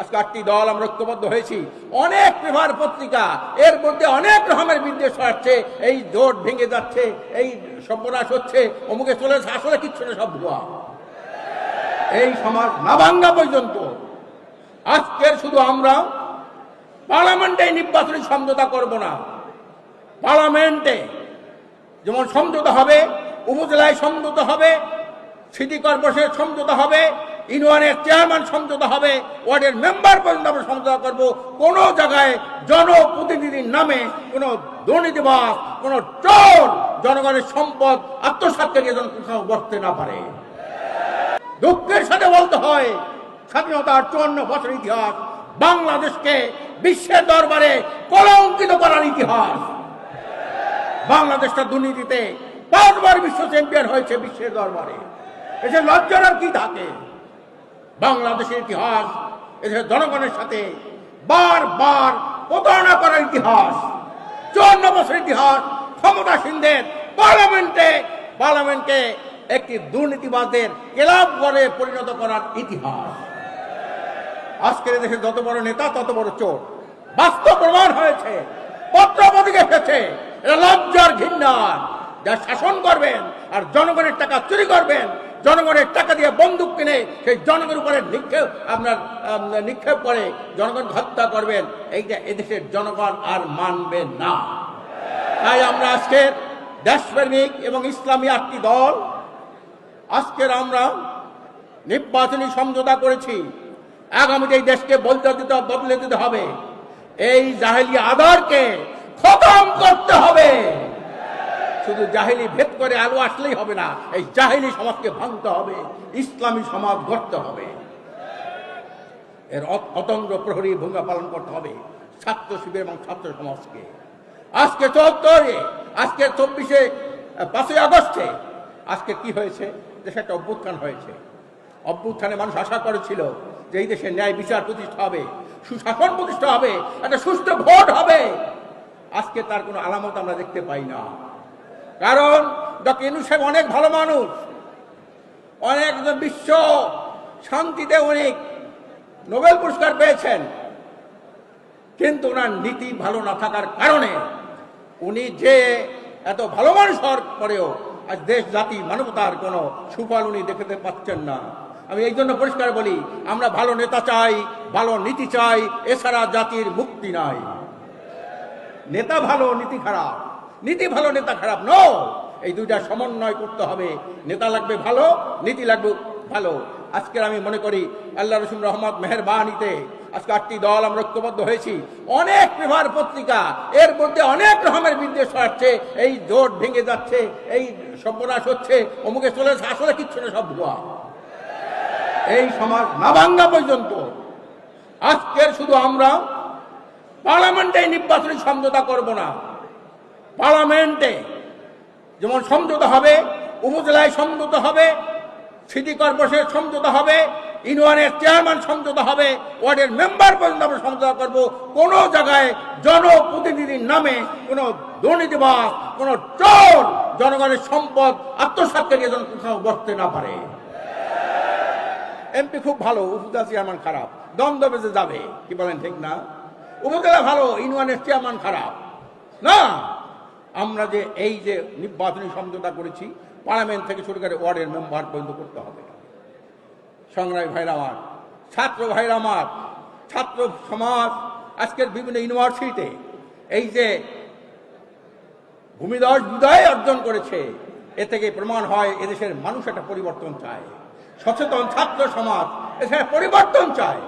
আজকে আটটি দল আমরা ঐক্যবদ্ধ হয়েছি। অনেক পেপার পত্রিকা, এর মধ্যে অনেক রকমের বিদ্বেষ আসছে। এই জোট ভেঙে যাচ্ছে, এই সর্বনাশ হচ্ছে অমুকে চলে আসলে কিচ্ছু না, সব ভুয়া। এই সমাজ না ভাঙ্গা পর্যন্ত। আজকের শুধু আমরা, পার্লামেন্টে নির্বাচনী সমঝোতা করব না। পার্লামেন্টে যেমন সমঝোতা হবে, উপজেলায় সমঝোতা হবে, সিটি কর্পোরেশনের সমঝোতা হবে ইউনিয়নের চেয়ারম্যান সমঝোতা হবে, ওয়ার্ডের মেম্বার পর্যন্ত আমরা সমঝোতা করব। কোনো জায়গায় জনপ্রতিনিধির নামে কোনো দুর্নীতিবাস কোনো চোর জনগণের সম্পদ আত্মসাৎ করিয়ে যেন কোথাও বসতে না পারে। দুঃখের সাথে বলতে হয়, স্বাধীনতার চুয়ান্ন বছর ইতিহাস, বাংলাদেশকে বিশ্বের দরবারে কলঙ্কিত করার ইতিহাস। বাংলাদেশটা দুর্নীতিতে পাঁচবার বিশ্ব চ্যাম্পিয়ন হয়েছে বিশ্বের দরবারে। এসে লজ্জার কি থাকে? বাংলাদেশের ইতিহাস এসে জনগণের সাথে বারবার প্রতারণা করার ইতিহাস, চুয়ান্ন বছর ইতিহাস ক্ষমতাসীনদের পার্লামেন্টে পার্লামেন্টকে একটি দুর্নীতিবাদের ক্লাব করে পরিণত করার ইতিহাস। আজকের দেশে যত বড় নেতা, তত বড় চোর। বাস্তব প্রমাণ হয়েছে পত্রপতিকে ফেছে এটা লজ্জার ঘৃণার যা শাসন করবেন আর জনগণের টাকা চুরি করবেন জনগণের টাকা দিয়ে বন্দুক কিনে সেই জনগণের উপরে নিক্ষেপ, আপনার নিক্ষেপ করে জনগণ হত্যা করবেন। এইটা এদেশের জনগণ আর মানবে না। তাই আমরা আজকের দেশপ্রেমিক এবং ইসলামী আটটি দল, আজকের আমরা নির্বাচনী সমঝোতা করেছি। আগামীতে এই দেশকে বলতে দিতে বদলে দিতে হবে। এই জাহেলি আদারকে খতম করতে হবে। শুধু জাহেলি ভেদ করে আলো আসলেই হবে না, এই জাহেলি সমাজকে ভাঙতে হবে, ইসলামী সমাজ গড়তে হবে। এর অ- অতন্দ্র প্রহরী ভূমিকা পালন করতে হবে ছাত্র শিবির এবং ছাত্র সমাজকে। আজকে চৌত্তরে আজকে চব্বিশে পাঁচই আগস্টে, আজকে কি হয়েছে? দেশে একটা অভ্যুত্থান হয়েছে। অভ্যুত্থানে মানুষ আশা করেছিল যে এই দেশে ন্যায় বিচার প্রতিষ্ঠা হবে, সুশাসন প্রতিষ্ঠা হবে, একটা সুষ্ঠু ভোট হবে। আজকে তার কোনো আলামত আমরা দেখতে পাই না। কারণ ডক্টর ইনু সাহেব অনেক ভালো মানুষ। অনেক বিশ্ব শান্তিতে উনি নোবেল পুরস্কার পেয়েছেন। কিন্তু ওনার নীতি ভালো না থাকার কারণে উনি যে এত ভালো মানুষ হওয়ার পরেও আজ দেশ, জাতি, মানবতার কোনো সুফল উনি দেখতে পাচ্ছেন না। আমি এই জন্য পরিষ্কার বলি, আমরা ভালো নেতা চাই, ভালো নীতি চাই, এছাড়া জাতির মুক্তি নাই। নেতা ভালো, নীতি খারাপ। নীতি ভালো, নেতা খারাপ নো এই দুইটা সমন্বয় করতে হবে। নেতা লাগবে ভালো, নীতি লাগবে ভালো। আজকের আমি মনে করি, আল্লাহ রসুল রহমত মেহরবানিতে আজকে আটটি দল আমরা ঐক্যবদ্ধ হয়েছি। অনেক পেপার পত্রিকা, এর মধ্যে অনেক রকমের বিদ্বেষ আসছে এই জোট ভেঙে যাচ্ছে, এই সর্বনাশ হচ্ছে, অমুকে চলে আসলে কিচ্ছু না, সব ভুয়া এই সমাজ না ভাঙ্গা পর্যন্ত। আজকের শুধু আমরা পার্লামেন্টে নির্বাচনী সমঝোতা করব না। পার্লামেন্টে যেমন সমঝোতা হবে, উপজেলায় সমঝোতা হবে, সিটি কর্পোরেশনের সমঝোতা হবে, ইউনিয়নের চেয়ারম্যান সমঝোতা হবে, ওয়ার্ডের মেম্বার পর্যন্ত আমরা সমঝোতা করব। কোনো জায়গায় জনপ্রতিনিধির নামে কোনো দুর্নীতিবাস কোনো চোর জনগণের সম্পদ আত্মসাৎ করিয়ে যেন কোথাও বসতে না পারে। এমপি খুব ভালো, উপজেলা চেয়ারম্যান খারাপ, দ্বন্দ্ব বেঁচে যাবে, কি বলেন ঠিক না? উপজেলা ভালো, ইউনিয়নের চেয়ারম্যান খারাপ, না? আমরা যে এই যে নির্বাচনী সমঝোতা করেছি, পার্লামেন্ট থেকে শুরু করে ওয়ার্ডের মেম্বার পর্যন্ত করতে হবে। সংগ্রামী ভাইরা আমার, ছাত্র ভাইরা আমার, ছাত্র সমাজ, আজকের বিভিন্ন ইউনিভার্সিটিতে এই যে ভূমিদশ বিদায় অর্জন করেছে, এ থেকে প্রমাণ হয় এদেশের মানুষ একটা পরিবর্তন চায়। সচেতন ছাত্র সমাজ এখানে পরিবর্তন চায়।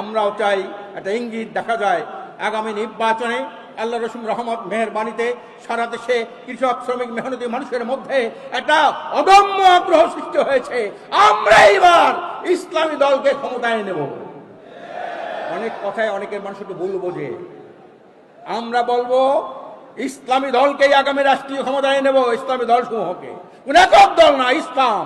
আমরাও চাই একটা ইঙ্গিত দেখা যায়, আগামী নির্বাচনে আল্লাহ রসুম রহমত মেহরবানিতে সারা দেশে কৃষক, শ্রমিক, মেহনতি মানুষের মধ্যে একটা অদম্য আগ্রহ সৃষ্টি হয়েছে। আমরা এবার ইসলামী দলকে ক্ষমতায় নেব। অনেক কথায় অনেকের মানুষ একটু ভুল বোঝে আমরা বলব ইসলামী দলকেই আগামী রাষ্ট্রীয় ক্ষমতায় নেব, ইসলামী দল সমূহকে কোন একক দল না, ইসলাম।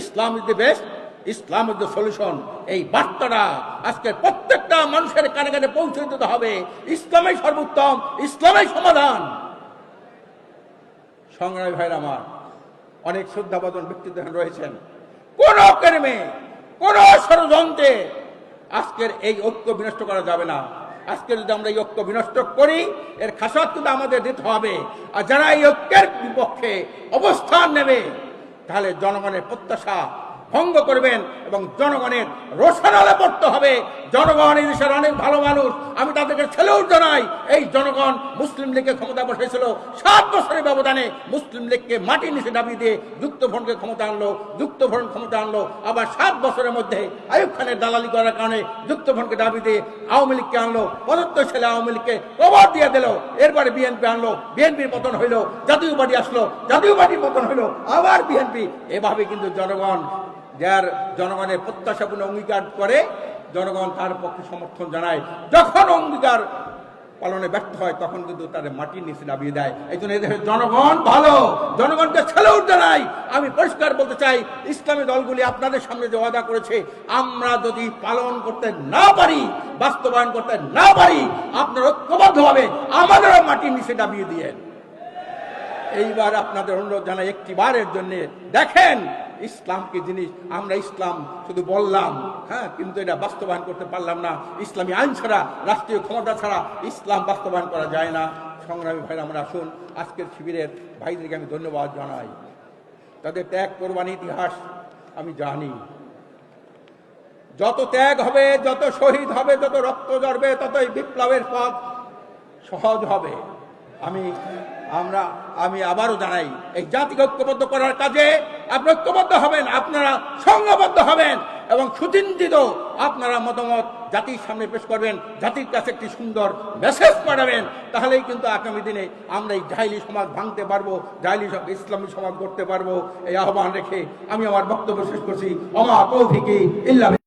Islam is the best Islam is the solution এই বার্তাটা আজকে প্রত্যেকটা মানুষের কানে কানে পৌঁছে দিতে হবে। ইসলামের সর্বোত্তম ইসলামের সমাধান। সংগ্রামী ভাইরা আমার, অনেক শ্রদ্ধাবাদন এখানে রয়েছেন। কোন কেরমে কোন ষড়যন্ত্রে আজকের এই ঐক্য বিনষ্ট করা যাবে না। আজকে যদি আমরা এই ঐক্য বিনষ্ট করি, এর খাসাত কিন্তু আমাদের দিতে হবে। আর যারা এই ঐক্যের বিপক্ষে অবস্থান নেবে, তাহলে জনগণের প্রত্যাশা ভঙ্গ করবেন এবং জনগণের রোশনালে পড়তে হবে। জনগণ এই দেশের অনেক ভালো মানুষ। আমি তাদেরকে ছেলেও জানাই। এই জনগণ মুসলিম লীগের ক্ষমতা বসেছিল। সাত বছরের ব্যবধানে মুসলিম লীগকে মাটির নিচে দাবি দিয়ে যুক্তফ্রন্টকে ক্ষমতা আনলো, যুক্তফ্রন্ট ক্ষমতা আনলো। আবার সাত বছরের মধ্যে আয়ুব খানের দালালি করার কারণে যুক্তফ্রন্টকে দাবি দিয়ে আওয়ামী লীগকে আনলো। পদত্ব ছেলে আওয়ামী লীগকে কবর দিয়ে দিল। এরপরে বিএনপি আনলো। বিএনপির পতন হইল। জাতীয় পার্টি আসলো। জাতীয় পার্টির পতন হইল। আবার বিএনপি। এভাবে কিন্তু জনগণ যার জনগণের প্রত্যাশাপূর্ণ অঙ্গীকার করে, জনগণ তার পক্ষে সমর্থন জানায়। যখন অঙ্গীকার পালনে ব্যর্থ হয়, তখন কিন্তু তাদের মাটির নিচে নামিয়ে দেয়। এই জন্য এদের জনগণ ভালো। জনগণকে ছেলেও জানাই। আমি পরিষ্কার বলতে চাই, ইসলামী দলগুলি আপনাদের সামনে যে ওয়াদা করেছে, আমরা যদি পালন করতে না পারি, বাস্তবায়ন করতে না পারি, আপনার ঐক্যবদ্ধভাবে আমাদেরও মাটির নিচে নামিয়ে দিয়ে এইবার আপনাদের অনুরোধ জানাই একটি বারের জন্য, দেখেন ইসলাম কি জিনিস? আমরা ইসলাম শুধু বললাম হ্যাঁ কিন্তু এটা বাস্তবায়ন করতে পারলাম না। ইসলামী আইন ছাড়া, রাষ্ট্রীয় ক্ষমতা ছাড়া ইসলাম বাস্তবায়ন করা যায় না। সংগ্রামী ভাইরা, আমরা আসুন, আজকের শিবিরের ভাইদেরকে আমি ধন্যবাদ জানাই। তাদের ত্যাগ কোরবানি ইতিহাস আমি জানি। যত ত্যাগ হবে, যত শহীদ হবে, যত রক্ত জড়বে ততই বিপ্লবের পথ সহজ হবে। আমি, আমরা, আমি আবারও জানাই, এই জাতিকে ঐক্যবদ্ধ করার কাজে আপনি ঐক্যবদ্ধ হবেন, আপনারা সংঘবদ্ধ হবেন এবং সুচিন্তিত আপনারা মতামত জাতির সামনে পেশ করবেন, জাতির কাছে একটি সুন্দর মেসেজ পাঠাবেন। তাহলেই কিন্তু আগামী দিনে আমরা এই জাহিলি সমাজ ভাঙতে পারব, জাহিলি ইসলামী সমাজ করতে পারব। এই আহ্বান রেখে আমি আমার বক্তব্য শেষ করছি। অমা কৌফিকি ইল্লা